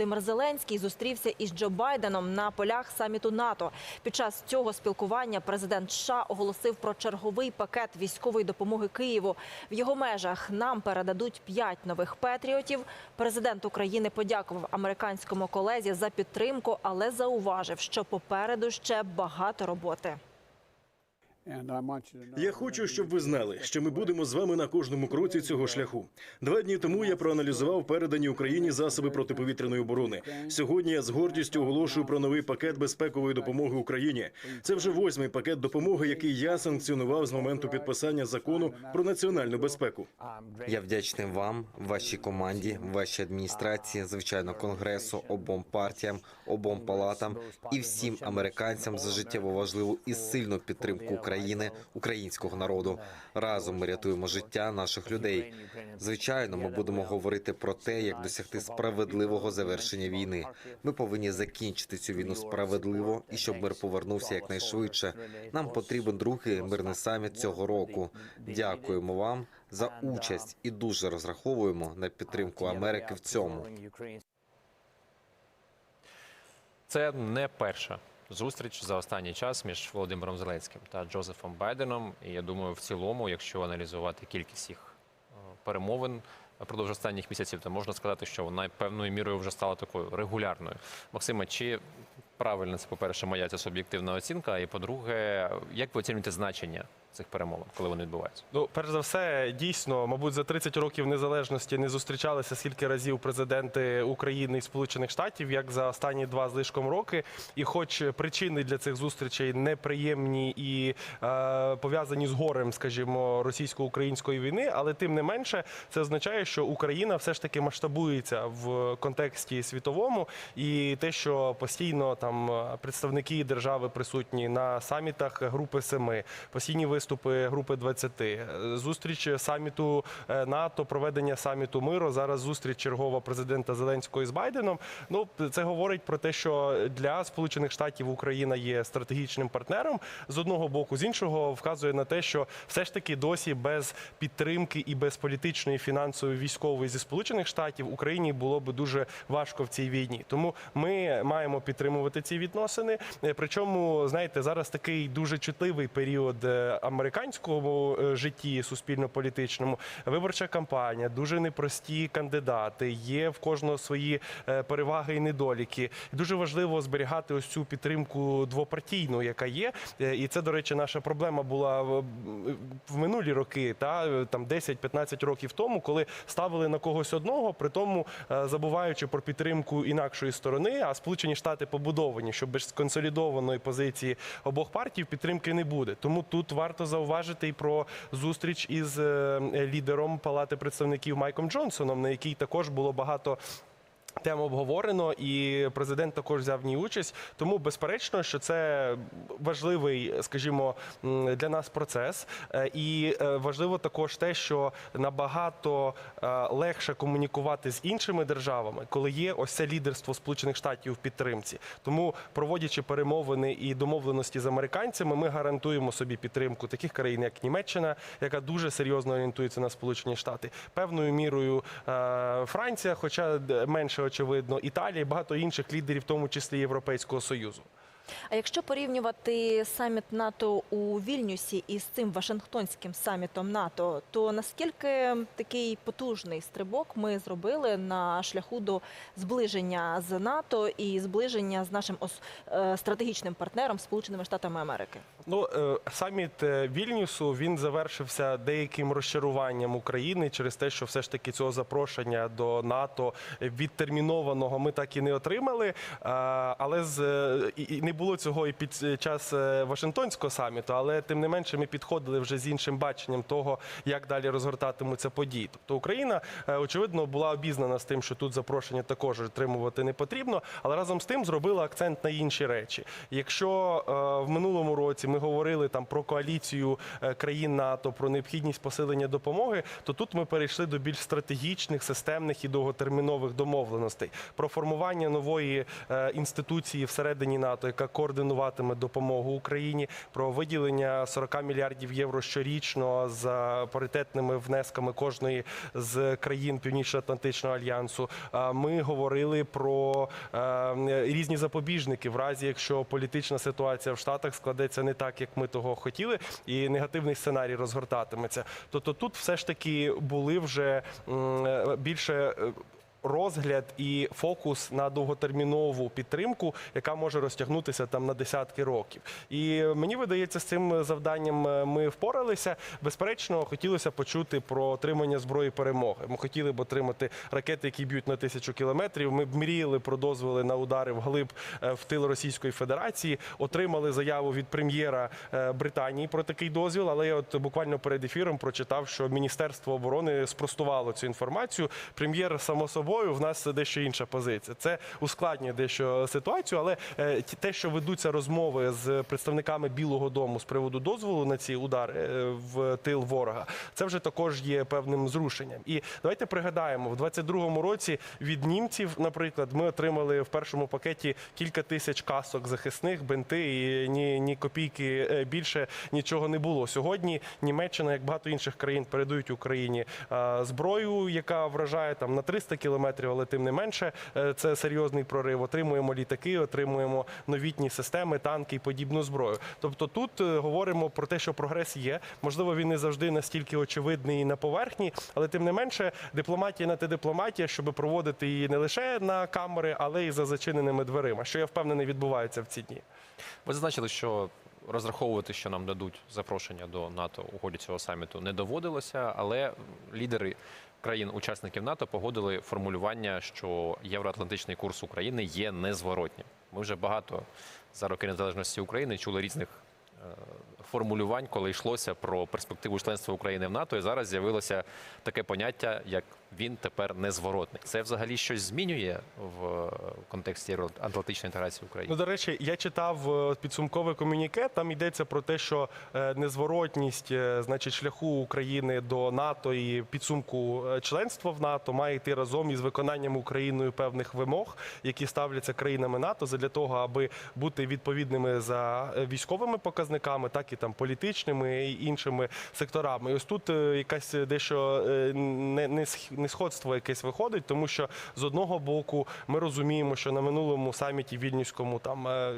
Володимир Зеленський зустрівся із Джо Байденом на полях саміту НАТО. Під час цього спілкування президент США оголосив про черговий пакет військової допомоги Києву. В його межах нам передадуть п'ять нових патріотів. Президент України подякував американському колезі за підтримку, але зауважив, що попереду ще багато роботи. Я хочу, щоб ви знали, що ми будемо з вами на кожному кроці цього шляху. Два дні тому я проаналізував передані Україні засоби протиповітряної оборони. Сьогодні я з гордістю оголошую про новий пакет безпекової допомоги Україні. Це вже восьмий пакет допомоги, який я санкціонував з моменту підписання закону про національну безпеку. Я вдячний вам, вашій команді, вашій адміністрації, звичайно, конгресу, обом партіям, обом палатам і всім американцям за життєво важливу і сильну підтримку України, українського народу. Разом ми рятуємо життя наших людей. Звичайно, ми будемо говорити про те, як досягти справедливого завершення війни. Ми повинні закінчити цю війну справедливо і щоб мир повернувся якнайшвидше. Нам потрібен другий мирний саміт цього року. Дякуємо вам за участь і дуже розраховуємо на підтримку Америки в цьому. Це не перша зустріч за останній час між Володимиром Зеленським та Джозефом Байденом. І я думаю, в цілому, якщо аналізувати кількість їх е, перемовин впродовж останніх місяців, то можна сказати, що вона певною мірою вже стала такою регулярною. Максима, чи правильно це, по-перше, моя ця суб'єктивна оцінка? І по-друге, як ви оцінюєте значення цих перемовин, коли вони відбуваються? Ну, перш за все, дійсно, мабуть, за 30 років незалежності не зустрічалися скільки разів президенти України і Сполучених Штатів, як за останні два з лишком роки. І, хоч причини для цих зустрічей неприємні і е, пов'язані з горем, скажімо, російсько-української війни, але тим не менше, це означає, що Україна все ж таки масштабується в контексті світовому, і те, що постійно там представники держави присутні на самітах Групи Семи, постійні виступи Групи 20, е, зустріч саміту е, НАТО, проведення саміту миру. Зараз зустріч чергова президента Зеленського із Байденом. Ну це говорить про те, що для Сполучених Штатів Україна є стратегічним партнером з одного боку, з іншого вказує на те, що все ж таки досі без підтримки і без політичної, фінансової, військової зі Сполучених Штатів Україні було би дуже важко в цій війні. Тому ми маємо підтримувати ці відносини. Е, Причому, знаєте, зараз такий дуже чутливий період е, американському е, житті суспільно-політичному. Виборча кампанія, дуже непрості кандидати. Є в кожного свої переваги і недоліки. Дуже важливо зберігати ось цю підтримку двопартійну, яка є. І це, до речі, наша проблема була в- минулі роки, та там 10-15 років тому, коли ставили на когось одного, при тому забуваючи про підтримку інакшої сторони. А Сполучені Штати побудовані, що без консолідованої позиції обох партій підтримки не буде. Тому тут варто зауважити і про зустріч із е, лідером Палати представників Майком Джонсоном, на якій також було багато. Тему обговорено, і президент також взяв в ній участь. Тому безперечно, що це важливий, скажімо, для нас процес. Е, І е, важливо також те, що набагато е, легше комунікувати з іншими державами, коли є ось це лідерство Сполучених Штатів в підтримці. Тому, проводячи перемовини і домовленості з американцями, ми гарантуємо собі підтримку таких країн, як Німеччина, яка дуже серйозно орієнтується на Сполучені Штати, певною мірою Франція, хоча д- менше очевидно, Італія і багато інших лідерів, в тому числі Європейського союзу. А якщо порівнювати саміт НАТО у Вільнюсі із цим Вашингтонським самітом НАТО, то наскільки такий потужний стрибок ми зробили на шляху до зближення з НАТО і зближення з нашим е, стратегічним партнером Сполученими Штатами Америки? Ну, е, саміт е, Вільнюсу він завершився деяким розчаруванням України через те, що все ж таки цього запрошення до НАТО відтермінованого ми так і не отримали. Е, Але з і- не було цього і під час Вашингтонського саміту, але тим не менше ми підходили вже з іншим баченням того, як далі розгортатимуться події. Тобто Україна очевидно була обізнана з тим, що тут запрошення також отримувати не потрібно, але разом з тим зробила акцент на інші речі. Якщо в минулому році ми говорили там про коаліцію е, країн НАТО, про необхідність посилення допомоги, то тут ми перейшли до більш стратегічних, системних і довготермінових домовленостей. Про формування нової е, інституції всередині НАТО, яка координуватиме допомогу Україні, про виділення 40 мільярдів євро щорічно за паритетними внесками кожної з країн Північно-Атлантичного альянсу. Ми говорили про е, різні запобіжники. В разі, якщо політична ситуація в Штатах складеться не так, як ми того хотіли, і негативний сценарій розгортатиметься. Тобто тут все ж таки були вже е, більше. Розгляд і фокус на довготермінову підтримку, яка може розтягнутися там на десятки років. І мені видається, з цим завданням е, ми впоралися. Безперечно, хотілося почути про отримання зброї перемоги. Ми хотіли б отримати ракети, які б'ють на тисячу кілометрів. Ми б мріяли про дозволи на удари вглиб е, в тил Російської Федерації. Отримали заяву від прем'єра е, Британії про такий дозвіл. Але я от буквально перед ефіром прочитав, що Міністерство оборони спростувало цю інформацію. Прем'єр само собою в нас дещо інша позиція. Це ускладнює дещо ситуацію, але е, те, що ведуться розмови з представниками Білого Дому з приводу дозволу на ці удари е, в тил ворога, це вже також є певним зрушенням. І давайте пригадаємо, в 22-му році від німців, наприклад, ми отримали в першому пакеті кілька тисяч касок захисних, бинти і ні, ні копійки е, більше нічого не було. Сьогодні Німеччина, як багато інших країн, передають Україні зброю, яка вражає там на 300 кілометрів, але тим не менше е, це серйозний прорив. Отримуємо літаки, отримуємо новітні системи, танки і подібну зброю. Тобто тут е, говоримо про те, що прогрес є. Можливо, він не завжди настільки очевидний на поверхні, але тим не менше, дипломатія на те дипломатія, щоб проводити її не лише на камери, але й за зачиненими дверима, що я впевнений відбувається в ці дні. Ви зазначили, що розраховувати, що нам дадуть запрошення до НАТО у ході цього саміту, не доводилося, але лідери країн-учасників НАТО погодили формулювання, що євроатлантичний курс України є незворотнім. Ми вже багато за роки незалежності України чули різних е, формулювань, коли йшлося про перспективу членства України в НАТО, і зараз з'явилося таке поняття, як він тепер незворотний. Це взагалі щось змінює в контексті євроатлантичної інтеграції України? Ну, до речі, я читав е, підсумкове комюніке. Там йдеться про те, що е, незворотність, е, значить, шляху України до НАТО і підсумку членства в НАТО має йти разом із виконанням Україною певних вимог, які ставляться країнами НАТО, для того, аби бути відповідними за військовими показниками, так і там політичними і іншими секторами. І ось тут е, якась дещо е, не, не, сх- несходство якесь виходить, тому що з одного боку ми розуміємо, що на минулому саміті вільнюському там е,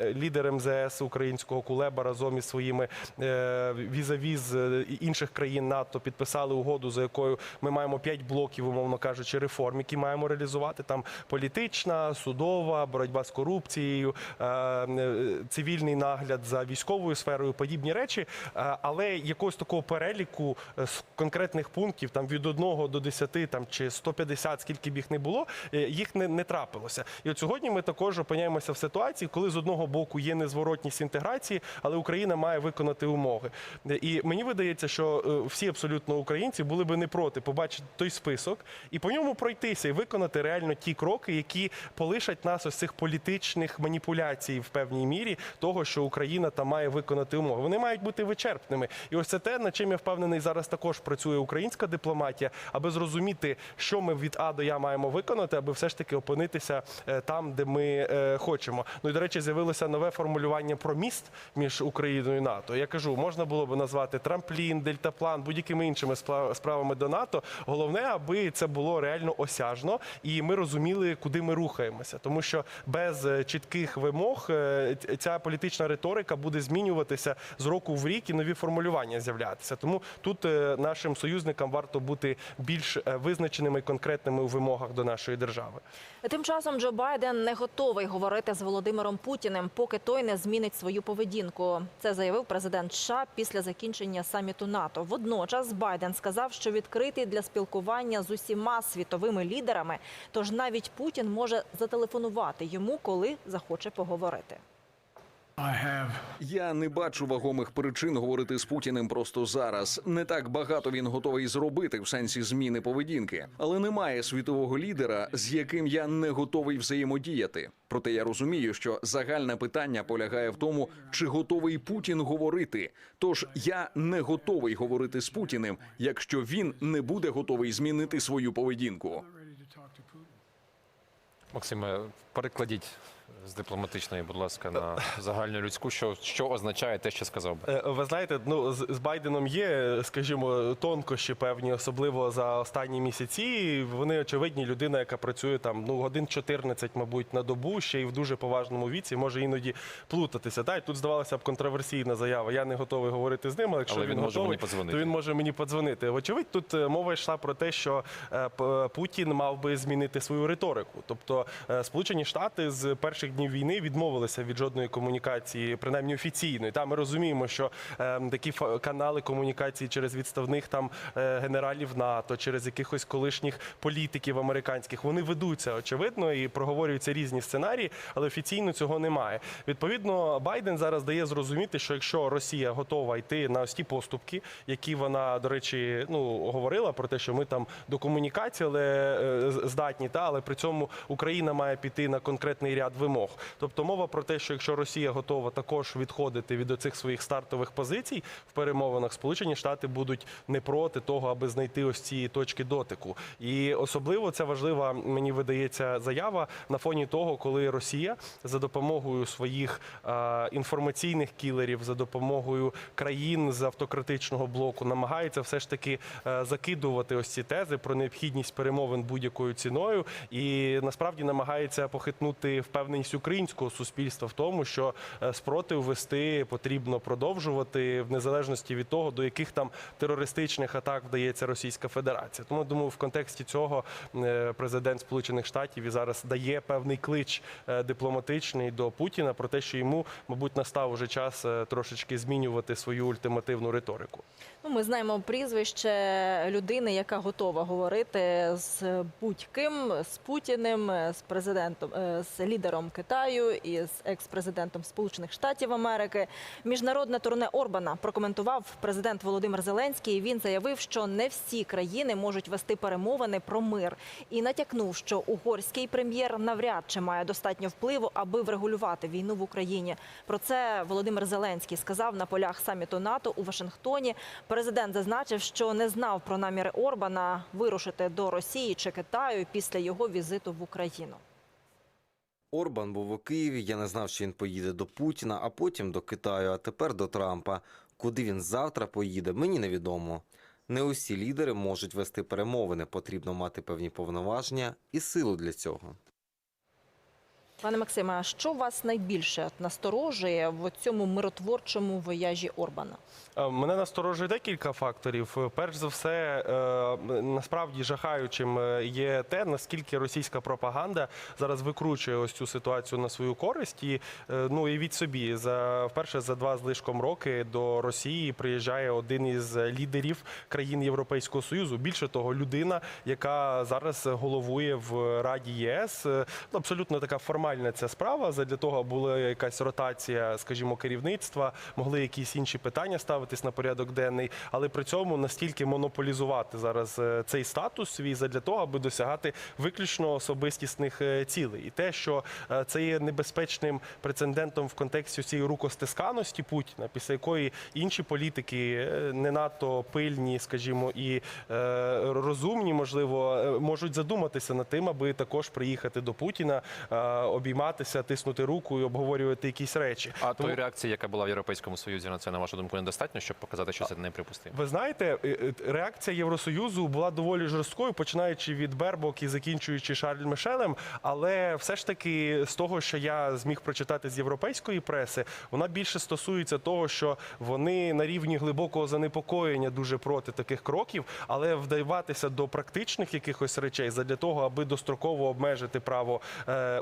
е, лідер МЗС українського Кулеба разом із своїми е, візаві з е, інших країн НАТО підписали угоду, за якою ми маємо п'ять блоків, умовно кажучи, реформ, які маємо реалізувати. Там політична, судова, боротьба з корупцією, е, е, цивільний нагляд за військовою сферою, подібні речі. Е, Але якогось такого переліку е, з конкретних пунктів, там від 1 до 10 там, чи 150, скільки б їх не було, е, їх не, не трапилося. І от сьогодні ми також опиняємося в ситуації, коли з одного боку є незворотність інтеграції, але Україна має виконати умови. Е, І мені видається, що е, всі абсолютно українці були би не проти побачити той список і по ньому пройтися і виконати реально ті кроки, які полишать нас ось цих політичних маніпуляцій в певній мірі того, що Україна там має виконати умови. Вони мають бути вичерпними. І ось це те, над чим я впевнений, зараз також працює українська дипломатія, аби зрозуміти, що ми від А до Я маємо виконати, аби все ж таки опинитися е, там, де ми е, хочемо. Ну і до речі, з'явилося нове формулювання про міст між Україною і НАТО. Я кажу, можна було би назвати трамплін, дельтаплан, будь-якими іншими справами до НАТО. Головне, аби це було реально осяжно, і ми розуміли, куди ми рухаємося, тому що без е, чітких вимог ця політична риторика буде змінюватися з року в рік і нові формулювання з'являтися. Тому тут е, нашим союзникам варто бути більш е, визначеними і конкретними у вимогах до нашої держави. Тим часом Джо Байден не готовий говорити з Володимиром Путіним, поки той не змінить свою поведінку. Це заявив президент США після закінчення саміту НАТО. Водночас Байден сказав, що відкритий для спілкування з усіма світовими лідерами. Тож навіть Путін може зателефонувати йому, коли захоче поговорити. Я не бачу вагомих причин говорити з Путіним просто зараз. Не так багато він готовий зробити в сенсі зміни поведінки, але немає світового лідера, з яким я не готовий взаємодіяти. Проте я розумію, що загальне питання полягає в тому, чи готовий Путін говорити. Тож я не готовий говорити з Путіним, якщо він не буде готовий змінити свою поведінку. Максиме, перекладіть з дипломатичної, будь ласка, на загальну людську, що, що означає те, що сказав би. Е, Ви знаєте, ну з, з Байденом є, скажімо, тонкощі певні, особливо за останні місяці. Вони очевидні. Людина, яка працює там ну годин 14, мабуть, на добу, ще й в дуже поважному віці, може іноді плутатися. Та й тут здавалося б контроверсійна заява. Я не готовий говорити з ним, але якщо Але він, він може готовий, мені подзвонити. то він може мені подзвонити. Вочевидь, тут е, мова йшла про те, що е, Путін мав би змінити свою риторику. Тобто Сполучені Штати з перших днів війни відмовилися від жодної комунікації, принаймні офіційної. Та ми розуміємо, що е, такі канали комунікації через відставних там е, генералів НАТО, через якихось колишніх політиків американських, вони ведуться очевидно і проговорюються різні сценарії, але офіційно цього немає. Відповідно, Байден зараз дає зрозуміти, що якщо Росія готова йти на ось ті поступки, які вона, до речі, ну говорила про те, що ми там до комунікації, але е, здатні, та але при цьому Україна має піти на конкретний ряд вимог. Тобто мова про те, що якщо Росія готова також відходити від оцих своїх стартових позицій в перемовинах, Сполучені Штати будуть не проти того, аби знайти ось ці точки дотику. І особливо це важлива, мені видається, заява на фоні того, коли Росія за допомогою своїх е, інформаційних кілерів, за допомогою країн з автократичного блоку намагається все ж таки е, закидувати ось ці тези про необхідність перемовин будь-якою ціною, і насправді намагається похитнути впевненість українського суспільства в тому, що е, спротив вести потрібно продовжувати в незалежності від того, до яких там терористичних атак вдається Російська Федерація. Тому думаю, в контексті цього е, президент Сполучених Штатів і зараз дає певний клич е, дипломатичний до Путіна про те, що йому, мабуть, настав уже час трошечки змінювати свою ультимативну риторику. Ну, ми знаємо прізвище людини, яка готова говорити з будь-ким, з Путіним, з президентом, з лідером Китаю і з екс-президентом Сполучених Штатів Америки. Міжнародне турне Орбана прокоментував президент Володимир Зеленський. Він заявив, що не всі країни можуть вести перемовини про мир і натякнув, що угорський прем'єр навряд чи має достатньо впливу, аби врегулювати війну в Україні. Про це Володимир Зеленський сказав на полях саміту НАТО у Вашингтоні. Президент зазначив, що не знав про наміри Орбана вирушити до Росії чи Китаю після його візиту в Україну. Орбан був у Києві. Я не знав, що він поїде до Путіна, а потім до Китаю, а тепер до Трампа. Куди він завтра поїде, мені невідомо. Не усі лідери можуть вести перемовини. Потрібно мати певні повноваження і силу для цього. Пане Максиме, а що вас найбільше насторожує в цьому миротворчому вояжі Орбана? Е, Мене насторожує декілька факторів. Перш за все, е, насправді жахаючим е, є те, наскільки російська пропаганда зараз викручує ось цю ситуацію на свою користь. І ну і від собі за вперше за два з лишком роки до Росії приїжджає один із лідерів країн Європейського союзу. Більше того, людина, яка зараз головує в Раді ЄС, абсолютно така формальна ця справа. Задля того була якась ротація, скажімо, керівництва, могли якісь інші питання ставитись на порядок денний, але при цьому настільки монополізувати зараз е, цей статус свій задля того, аби досягати виключно особистісних е, цілей. І те, що е, це є небезпечним прецедентом в контексті цієї рукостисканості Путіна, після якої інші політики не надто пильні, скажімо, і розумні, можливо, можуть задуматися над тим, аби також приїхати до Путіна, обійматися, тиснути руку і обговорювати якісь речі. А Тому- тої реакції, яка була в Європейському Союзі на це, на вашу думку, недостатньо, щоб показати, що це неприпустимо? Ви знаєте, е, е, реакція Євросоюзу була доволі жорсткою, починаючи від Бербок і закінчуючи Шарль Мишелем. Але все ж таки, з того, що я зміг прочитати з європейської преси, вона більше стосується того, що вони на рівні глибокого занепокоєння дуже проти таких кроків, але вдаватися до практичних якихось речей задля того, аби достроково обмежити право е,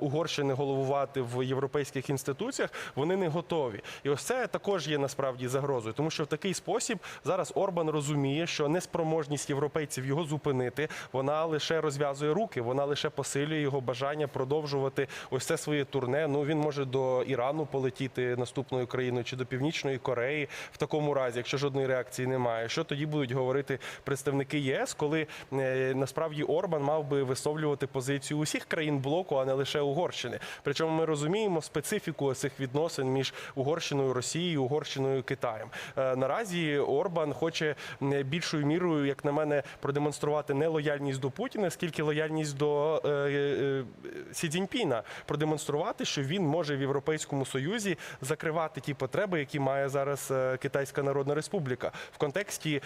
Угорщини головувати в європейських інституціях, вони не готові. І ось це також є насправді загрозою, тому що в такий спосіб зараз Орбан розуміє, що неспроможність європейців його зупинити, вона лише розв'язує руки, вона лише посилює його бажання продовжувати ось це своє турне. Ну він може до Ірану полетіти наступною країною чи до Північної Кореї в такому разі, якщо жодної реакції немає. Що тоді будуть говорити представники ЄС, коли е, насправді Орбан мав би висловлювати позицію усіх країн блоку, а не лише Угорщини. Причому ми розуміємо специфіку цих відносин між Угорщиною, Росією, Угорщиною, Китаєм. Е, Наразі Орбан хоче більшою мірою, як на мене, продемонструвати не лояльність до Путіна, скільки лояльність до е, е, Сі Цзіньпіна, продемонструвати, що він може в Європейському Союзі закривати ті потреби, які має зараз Китайська Народна Республіка в контексті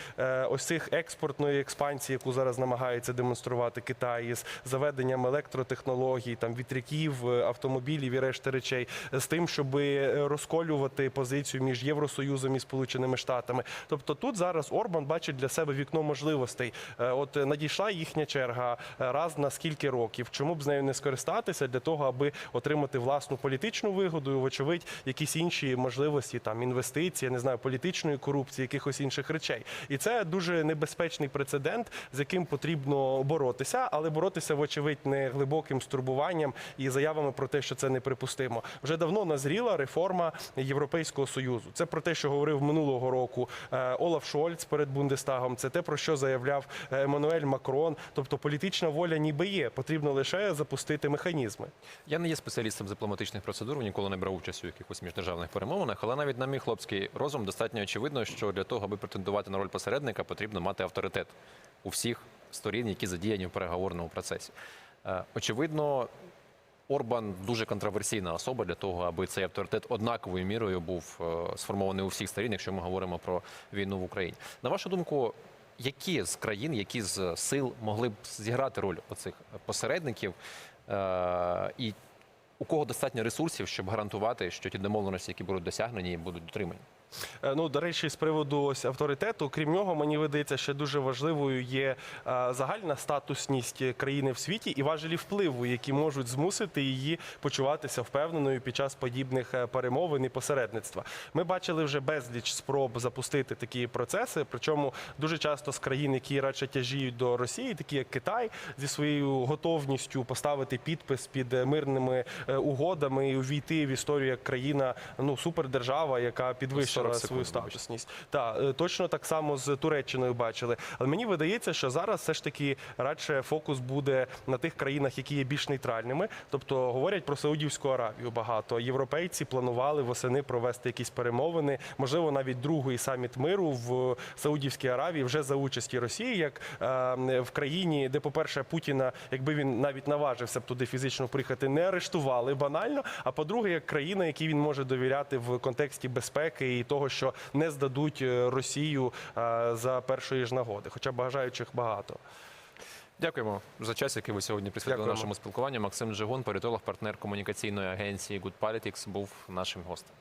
ось цих експортної експансії, яку зараз намагається демонструвати Китай із заведенням електротехнологій, там вітряків, автомобілів і решти речей, з тим, щоб розколювати позицію між Євросоюзом і Сполученими Штатами. Тобто тут зараз Орбан бачить для себе вікно можливостей. Е, От е, надійшла їхня черга е, раз на скільки років. Чому б з нею не скористатися для того, аби отримати власну політичну вигоду, і, вочевидь, якісь інші можливості, там інвестиції, не знаю, політичної корупції, якихось інших речей. І це дуже небезпечний прецедент, з яким потрібно боротися, але боротися, вочевидь, не глибоким стурбуванням і заявами про те, що це неприпустимо. Вже давно назріла реформа Європейського союзу. Це про те, що говорив минулого року е, Олаф Шольц перед Бундестагом. Це те, про що заявляв е, Еммануель Макрон. Тобто політична воля ніби є. Потрібно лише запустити механізми. Я не є спеціалістом з дипломатичних процедур, ніколи не брав участь у якихось міждержавних перемовинах, але навіть на мій хлопський розум достатньо очевидно, що для того, аби претендувати на роль посередника, потрібно мати авторитет у всіх сторін, які задіяні в переговорному процесі. Е, Очевидно, Орбан дуже контроверсійна особа для того, аби цей авторитет однаковою мірою був е, сформований у всіх сторін, якщо ми говоримо про війну в Україні. На вашу думку, які з країн, які з сил могли б зіграти роль оцих посередників, е, і у кого достатньо ресурсів, щоб гарантувати, що ті домовленості, які будуть досягнені, будуть дотримані? Е, Ну, до речі, з приводу ось авторитету, крім нього, мені видається, ще дуже важливою є е, загальна статусність країни в світі і важелі впливу, які можуть змусити її почуватися впевненою під час подібних е, перемовин і посередництва. Ми бачили вже безліч спроб запустити такі процеси. Причому дуже часто з країн, які радше тяжіють до Росії, такі як Китай, зі своєю готовністю поставити підпис під мирними угодами і увійти в історію як країна, ну супердержава, яка підвищила 40 секунд, свою статусність. Так, точно так само з Туреччиною бачили. Але мені видається, що зараз все ж таки радше фокус буде на тих країнах, які є більш нейтральними. Тобто говорять про Саудівську Аравію багато. Європейці планували восени провести якісь перемовини, можливо, навіть другий саміт миру в Саудівській Аравії вже за участі Росії, як е, в країні, де, по-перше, Путіна, якби він навіть наважився б туди фізично приїхати, не арештували банально. А по-друге, як країна, якій він може довіряти в контексті безпеки і того, що не здадуть е, Росію е, за першої ж нагоди, хоча бажаючих багато. Дякуємо за час, який ви сьогодні присвятили Дякуємо. нашому спілкуванню. Максим Джигун, політолог, партнер комунікаційної агенції Good Politics, був нашим гостем.